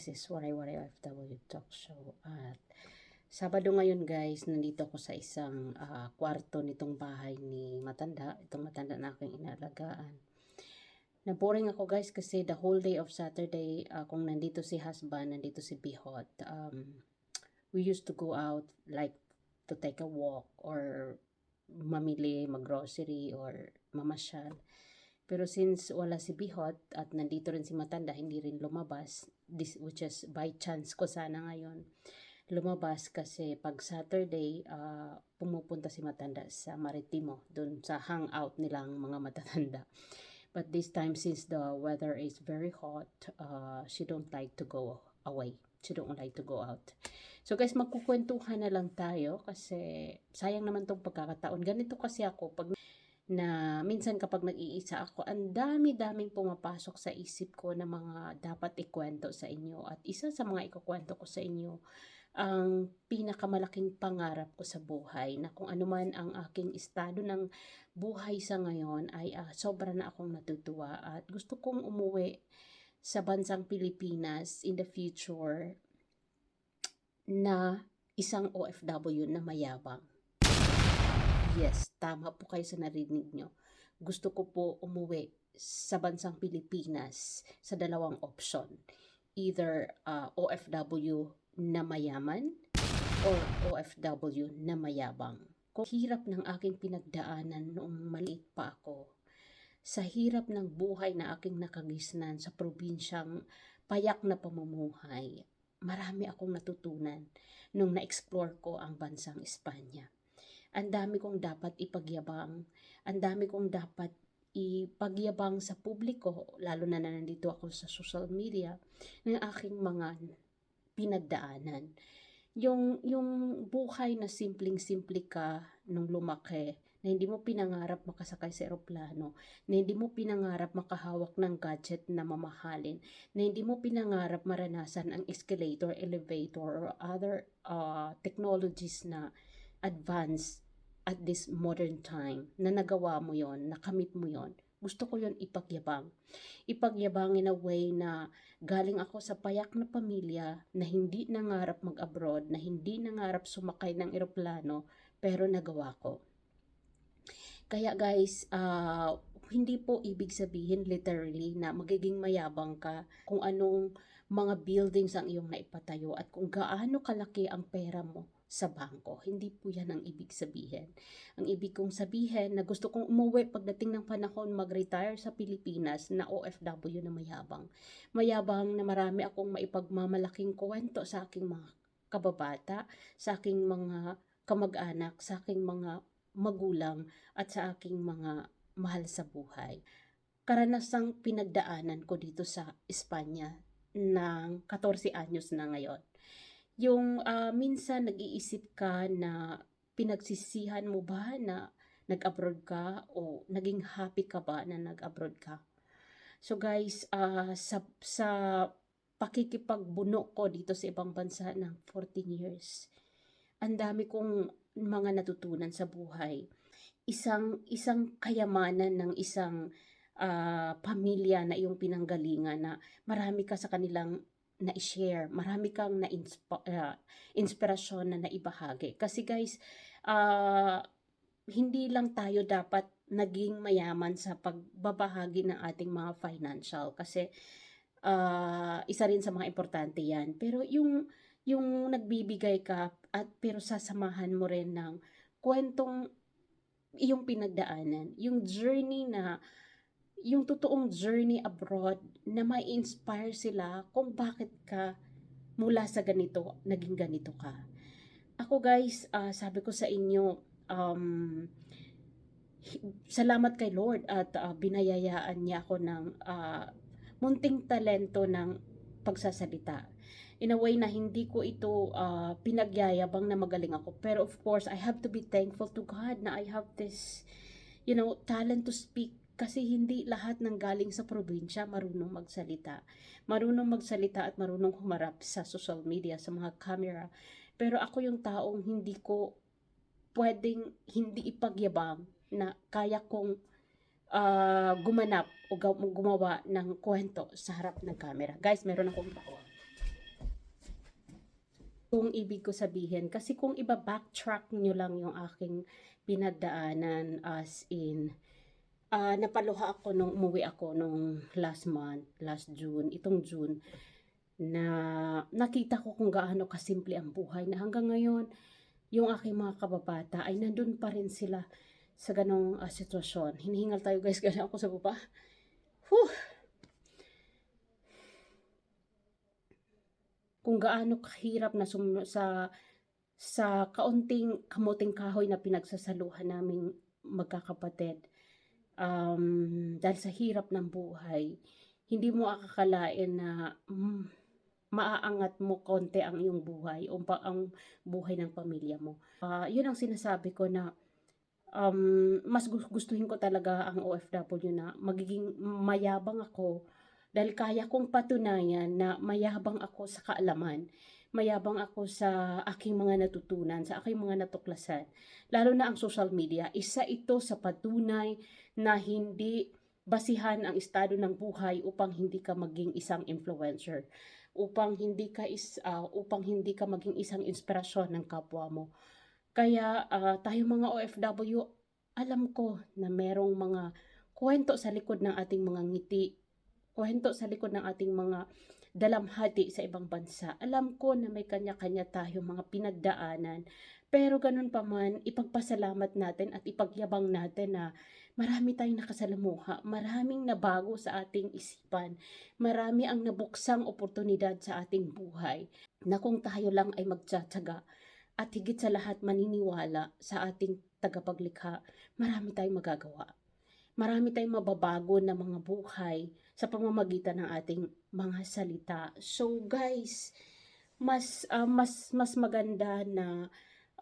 This is Waray Waray OFW Talk Show. At Sabado ngayon guys, nandito ako sa isang ah, kwarto nitong bahay ni Matanda. Itong Matanda na aking inalagaan. Na-boring ako guys kasi the whole day of Saturday, ah, kung nandito si husband, nandito si Bihot. Um, we used to go out like to take a walk or mamili, maggrocery or mamasyal. Pero since wala si Bihot at nandito rin si Matanda, hindi rin lumabas, this, which is by chance ko sana ngayon, lumabas kasi pag Saturday, ah, pumupunta si Matanda sa Maritimo, dun sa hangout nilang mga matatanda. But this time, since the weather is very hot, uh, she don't like to go away. She don't like to go out. So guys, magkukwentuhan na lang tayo kasi sayang naman tong pagkakataon. Ganito kasi ako pag na minsan kapag nag-iisa ako, ang dami-daming pumapasok sa isip ko na mga dapat ikwento sa inyo. At isa sa mga ikukwento ko sa inyo, ang pinakamalaking pangarap ko sa buhay na kung ano man ang aking estado ng buhay sa ngayon ay ah, sobra na akong natutuwa at gusto kong umuwi sa bansang Pilipinas in the future na isang OFW na mayabang. Yes, tama po kayo sa narinig nyo. Gusto ko po umuwi sa bansang Pilipinas sa dalawang option. Either uh, OFW na mayaman or OFW na mayabang. Kung hirap ng aking pinagdaanan noong maliit pa ako, sa hirap ng buhay na aking nakagisnan sa probinsyang payak na pamumuhay, marami akong natutunan nung na-explore ko ang bansang Espanya. Ang dami kong dapat ipagyabang, ang dami kong dapat ipagyabang sa publiko, lalo na na nandito ako sa social media, ng aking mga pinagdaanan. Yung, yung buhay na simpleng-simple ka nung lumaki, na hindi mo pinangarap makasakay sa eroplano, na hindi mo pinangarap makahawak ng gadget na mamahalin, na hindi mo pinangarap maranasan ang escalator, elevator, or other uh, technologies na advanced at this modern time, na nagawa mo yon, nakamit mo yon, gusto ko yon ipagyabang. Ipagyabang in a way na galing ako sa payak na pamilya na hindi nangarap mag-abroad, na hindi nangarap sumakay ng eroplano, pero nagawa ko. Kaya guys, uh, hindi po ibig sabihin literally na magiging mayabang ka kung anong mga buildings ang iyong naipatayo at kung gaano kalaki ang pera mo sa bangko. Hindi po yan ang ibig sabihin. Ang ibig kong sabihin na gusto kong umuwi pagdating ng panahon mag-retire sa Pilipinas na OFW na mayabang. Mayabang na marami akong maipagmamalaking kwento sa aking mga kababata, sa aking mga kamag-anak, sa aking mga magulang at sa aking mga mahal sa buhay. Karanasang pinagdaanan ko dito sa Espanya ng 14 anyos na ngayon yung uh, minsan nag-iisip ka na pinagsisihan mo ba na nag-abroad ka o naging happy ka ba na nag-abroad ka. So guys, uh, sa, sa pakikipagbuno ko dito sa ibang bansa ng 14 years, ang dami kong mga natutunan sa buhay. Isang isang kayamanan ng isang uh, pamilya na iyong pinanggalingan na marami ka sa kanilang na i-share. Marami kang na uh, inspirasyon na naibahagi. Kasi guys, uh, hindi lang tayo dapat naging mayaman sa pagbabahagi ng ating mga financial kasi uh, isa rin sa mga importante yan. Pero yung yung nagbibigay ka at pero sasamahan mo rin ng kwentong iyong pinagdaanan, yung journey na yung totoong journey abroad na may inspire sila kung bakit ka mula sa ganito, naging ganito ka. Ako guys, uh, sabi ko sa inyo, um, salamat kay Lord at uh, binayayaan niya ako ng uh, munting talento ng pagsasalita. In a way na hindi ko ito uh, pinagyayabang na magaling ako. Pero of course, I have to be thankful to God na I have this, you know, talent to speak kasi hindi lahat ng galing sa probinsya marunong magsalita. Marunong magsalita at marunong humarap sa social media, sa mga camera. Pero ako yung taong hindi ko pwedeng hindi ipagyabang na kaya kong uh, gumanap o gumawa ng kwento sa harap ng camera. Guys, meron akong tawa. Kung ibig ko sabihin, kasi kung iba backtrack nyo lang yung aking pinagdaanan as in, ah napaluha ako nung umuwi ako nung last month, last June, itong June, na nakita ko kung gaano kasimple ang buhay na hanggang ngayon, yung aking mga kababata ay nandun pa rin sila sa ganong ah, sitwasyon. Hinihingal tayo guys, gano'n ako sa baba. Whew! Kung gaano kahirap na sum- sa sa kaunting kamuting kahoy na pinagsasaluhan naming magkakapatid um, dahil sa hirap ng buhay, hindi mo akakalain na mm, maaangat mo konti ang iyong buhay o pa ang buhay ng pamilya mo. Ah, yun ang sinasabi ko na um, mas gu- gustuhin ko talaga ang OFW na magiging mayabang ako dahil kaya kong patunayan na mayabang ako sa kaalaman, mayabang ako sa aking mga natutunan, sa aking mga natuklasan. Lalo na ang social media, isa ito sa patunay na hindi basihan ang estado ng buhay upang hindi ka maging isang influencer upang hindi ka is ah, upang hindi ka maging isang inspirasyon ng kapwa mo. Kaya ah, tayo mga OFW, alam ko na merong mga kwento sa likod ng ating mga ngiti, kwento sa likod ng ating mga dalamhati sa ibang bansa. Alam ko na may kanya-kanya tayo mga pinagdaanan. Pero ganun pa man, ipagpasalamat natin at ipagyabang natin na marami tayong nakasalamuha, maraming nabago sa ating isipan, marami ang nabuksang oportunidad sa ating buhay na kung tayo lang ay magtsatsaga at higit sa lahat maniniwala sa ating tagapaglikha, marami tayong magagawa. Marami tayong mababago na mga buhay sa pamamagitan ng ating mga salita. So guys, mas ah, mas mas maganda na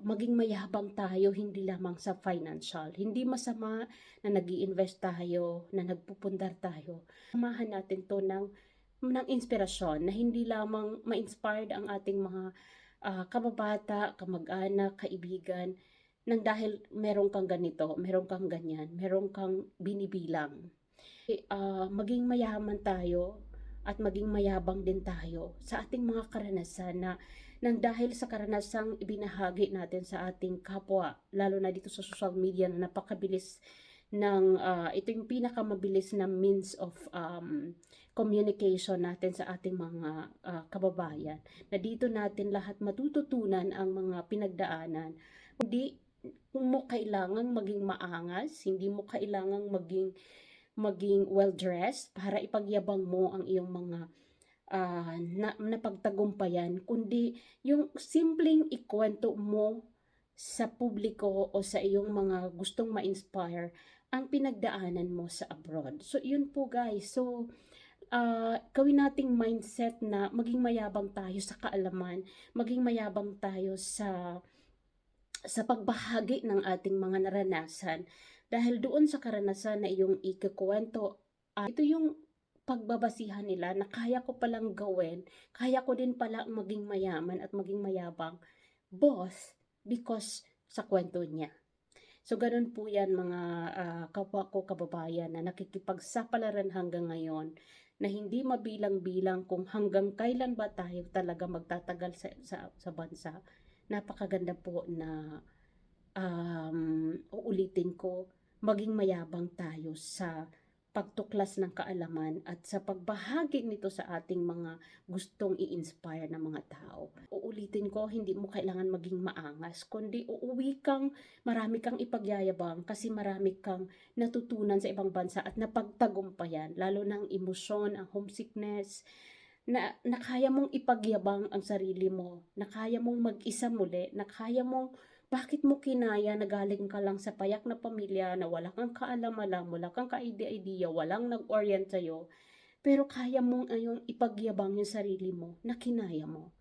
maging mayabang tayo hindi lamang sa financial. Hindi masama na nag invest tayo, na nagpupundar tayo. Samahan natin to ng ng inspirasyon na hindi lamang ma-inspired ang ating mga ah, kababata, kamag-anak, kaibigan, nang dahil meron kang ganito, meron kang ganyan, meron kang binibilang. Ah, maging mayaman tayo at maging mayabang din tayo sa ating mga karanasan na nang dahil sa karanasang ibinahagi natin sa ating kapwa, lalo na dito sa social media na napakabilis ng ah, ito yung pinakamabilis na means of um, communication natin sa ating mga ah, kababayan. Na dito natin lahat matututunan ang mga pinagdaanan. Hindi mo kailangang maging maangas hindi mo kailangang maging maging well dressed para ipagyabang mo ang iyong mga ah, na, napagtagumpayan kundi yung simpleng ikwento mo sa publiko o sa iyong mga gustong ma-inspire ang pinagdaanan mo sa abroad. So, yun po guys. So, ah gawin nating mindset na maging mayabang tayo sa kaalaman, maging mayabang tayo sa sa pagbahagi ng ating mga naranasan. Dahil doon sa karanasan na iyong ikukwento, ah, ito yung pagbabasihan nila na kaya ko palang gawin, kaya ko din pala maging mayaman at maging mayabang, both because sa kwento niya. So, ganun po yan mga ah, kapwa ko kababayan na nakikipagsapalaran hanggang ngayon na hindi mabilang-bilang kung hanggang kailan ba tayo talaga magtatagal sa, sa, sa bansa. Napakaganda po na um, uulitin ko, maging mayabang tayo sa pagtuklas ng kaalaman at sa pagbahagi nito sa ating mga gustong i-inspire ng mga tao. Uulitin ko, hindi mo kailangan maging maangas, kundi uuwi kang, marami kang ipagyayabang kasi marami kang natutunan sa ibang bansa at napagtagumpayan, lalo ng emosyon, ang homesickness, na, na kaya mong ipagyabang ang sarili mo, na kaya mong mag-isa muli, na kaya mong bakit mo kinaya na galing ka lang sa payak na pamilya na wala kang kaalam-alam, wala kang ka-idea-idea, walang nag-orient sa'yo, pero kaya mong ayong ipagyabang yung sarili mo na kinaya mo.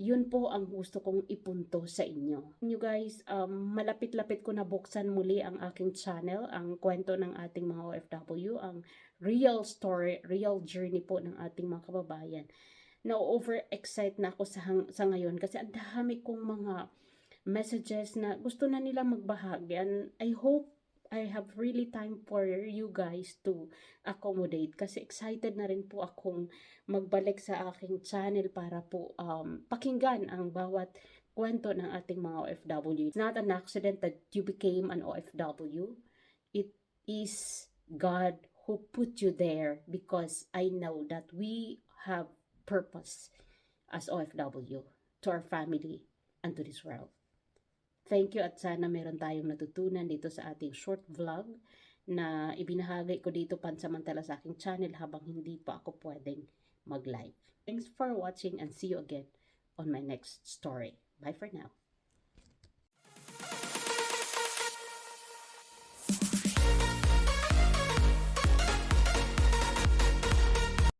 Yun po ang gusto kong ipunto sa inyo. You guys, um, malapit-lapit ko na buksan muli ang aking channel, ang kwento ng ating mga OFW, ang real story, real journey po ng ating mga kababayan. Na-over-excite na ako sa, sa ngayon kasi ang dami kong mga messages na gusto na nila magbahagi and I hope I have really time for you guys to accommodate kasi excited na rin po akong magbalik sa aking channel para po um, pakinggan ang bawat kwento ng ating mga OFW. It's not an accident that you became an OFW. It is God who put you there because I know that we have purpose as OFW to our family and to this world. Thank you at sana meron tayong natutunan dito sa ating short vlog na ibinahagi ko dito pansamantala sa aking channel habang hindi pa ako pwedeng mag-live. Thanks for watching and see you again on my next story. Bye for now.